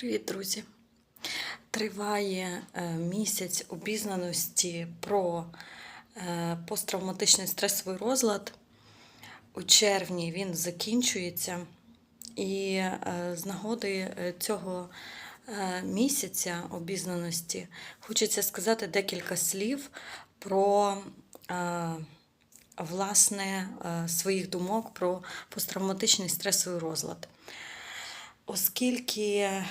Привіт, друзі! Триває е, місяць обізнаності про е, посттравматичний стресовий розлад. У червні він закінчується, і е, з нагоди цього місяця обізнаності хочеться сказати декілька слів про власне своїх думок про посттравматичний стресовий розлад. Оскільки е,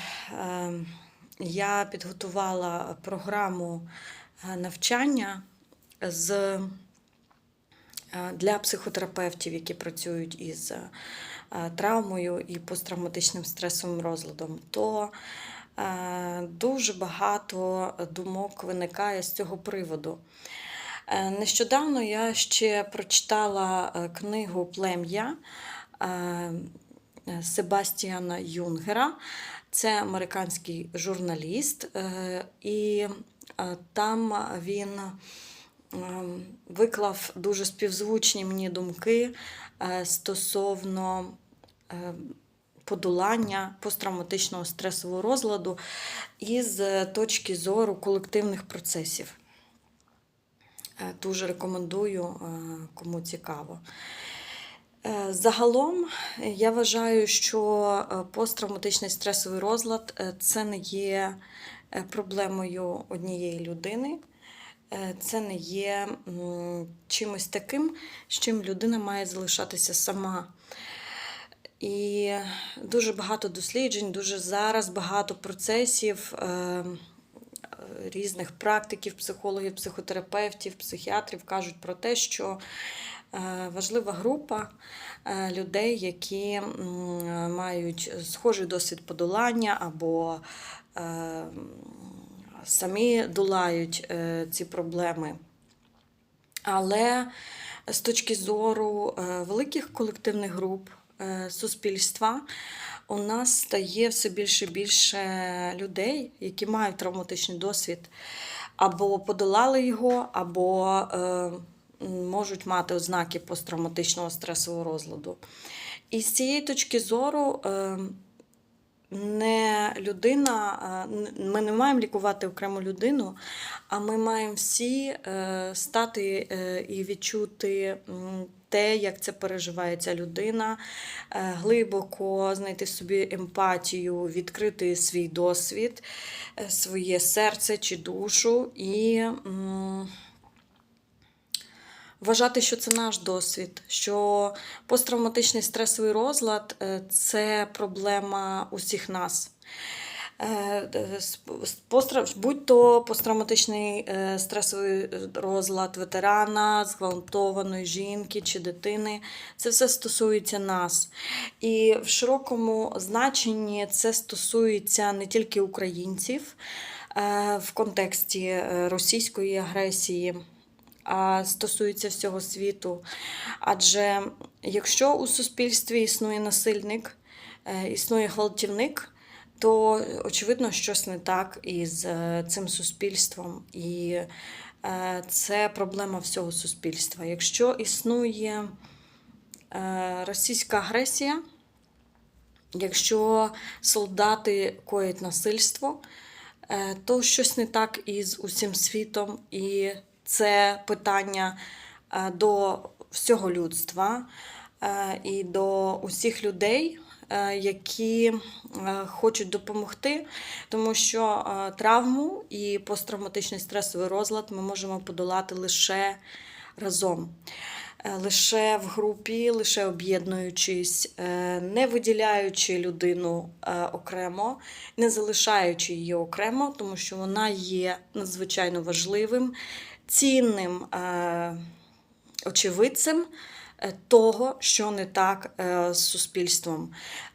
я підготувала програму е, навчання з, е, для психотерапевтів, які працюють із е, травмою і посттравматичним стресовим розладом, то дуже багато думок виникає з цього приводу. Нещодавно я ще прочитала книгу Плем'я Себастіана Юнгера. Це американський журналіст, е, і е, там він е, виклав дуже співзвучні мені думки е, стосовно е, подолання посттравматичного стресового розладу із точки зору колективних процесів. Е, Дуже рекомендую, е, кому цікаво. Е, Загалом я вважаю, що е, посттравматичний стресовий розлад е, це не є е, проблемою однієї людини, Е, це не є чимось таким, з чим людина має залишатися сама. І дуже багато досліджень, дуже зараз багато процесів. е, Різних практиків, психологів, психотерапевтів, психіатрів кажуть про те, що е, важлива група е, людей, які мають схожий досвід подолання або е, самі долають е, ці проблеми. Але з точки зору е, великих колективних груп е, суспільства у нас стає все більше і більше людей, які мають травматичний досвід, або подолали його, або е, можуть мати ознаки посттравматичного стресового розладу. І з цієї точки зору. Е, не людина, ми не маємо лікувати окрему людину, а ми маємо всі е, стати е, і відчути те, як це переживає ця людина, е, глибоко знайти в собі емпатію, відкрити свій досвід, е, своє серце чи душу і. Вважати, що це наш досвід, що посттравматичний стресовий розлад е, це проблема усіх нас. Е, е, Будь-то посттравматичний стресовий розлад ветерана, зґвалтованої жінки чи дитини, це все стосується нас. І в широкому значенні це стосується не тільки українців в контексті російської агресії стосується всього світу. Адже якщо у суспільстві існує насильник, е, існує гвалтівник, то очевидно щось не так із е, цим суспільством. І е, це проблема всього суспільства. Якщо існує російська агресія, якщо солдати коять насильство, то щось не так із усім світом, і це питання е, до всього людства е, і до усіх людей. е, Які хочуть допомогти, тому що травму і посттравматичний стресовий розлад ми можемо подолати лише разом лише в групі, лише об'єднуючись, е, не виділяючи людину е, окремо, не залишаючи її окремо, тому що вона є надзвичайно важливим, цінним е, очевидцем е, того, що не так е, з суспільством,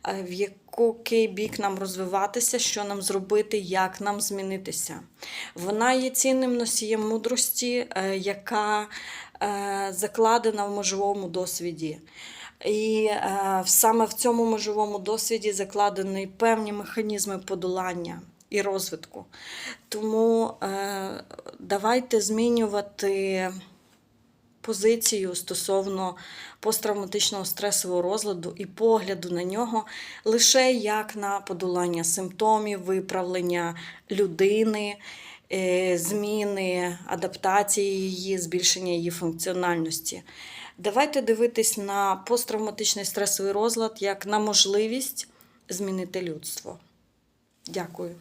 е, в який бік нам розвиватися, що нам зробити, як нам змінитися. Вона є цінним носієм мудрості, е, яка е, закладена в межовому досвіді. І е, саме в цьому межовому досвіді закладені певні механізми подолання і розвитку. Тому е, давайте змінювати позицію стосовно посттравматичного стресового розладу і погляду на нього лише як на подолання симптомів, виправлення людини, е, зміни, адаптації її, збільшення її функціональності. Давайте дивитись на посттравматичний стресовий розлад як на можливість змінити людство. Дякую.